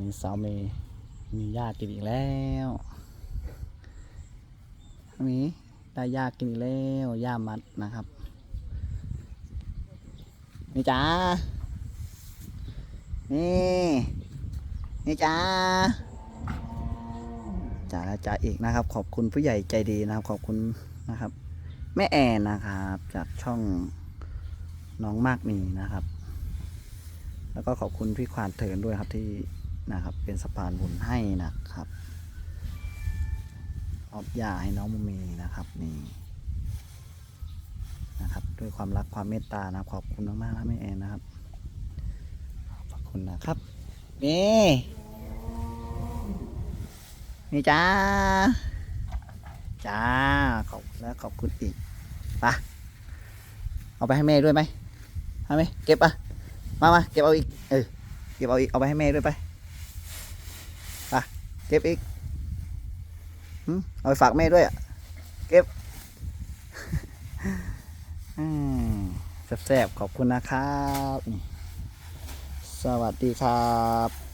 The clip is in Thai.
มีสาวเมย์มีหญ้ากินอีกแล้วมีได้หญ้ากินอีกแล้วหญ้ามัดนะครับนี่จ้านี่นี่จ้าจ้าและจ้าอีกนะครับ ขอบคุณผู้ใหญ่ใจดีนะครับ ขอบคุณนะครับ แม่แอนนะครับ จากช่องน้องมากมีนะครับ แล้วก็ขอบคุณพี่ควานเทินด้วยครับที่ นะครับ เป็นสะพานบุญให้นะครับออบยาให้น้องมุมีนะครับนี่นะครับ ด้วยความรักความเมตตานะขอบคุณมากๆนะแม่แอนนะครับขอบคุณนะครับนี่นี่จ้าจ้าขอบแล้วขอบคุณอีกไปะเอาไปให้แม่ด้วยไหมให้ไหมเก็บอะมามาเก็บเอาอีกเออเก็บเอาอีกเอาไปให้แม่ด้วยไป ไปเก็บอีกเอาไปฝากแม่ด้วยอะ เก็บแซ่บๆขอบคุณนะครับ สวัสดีครับ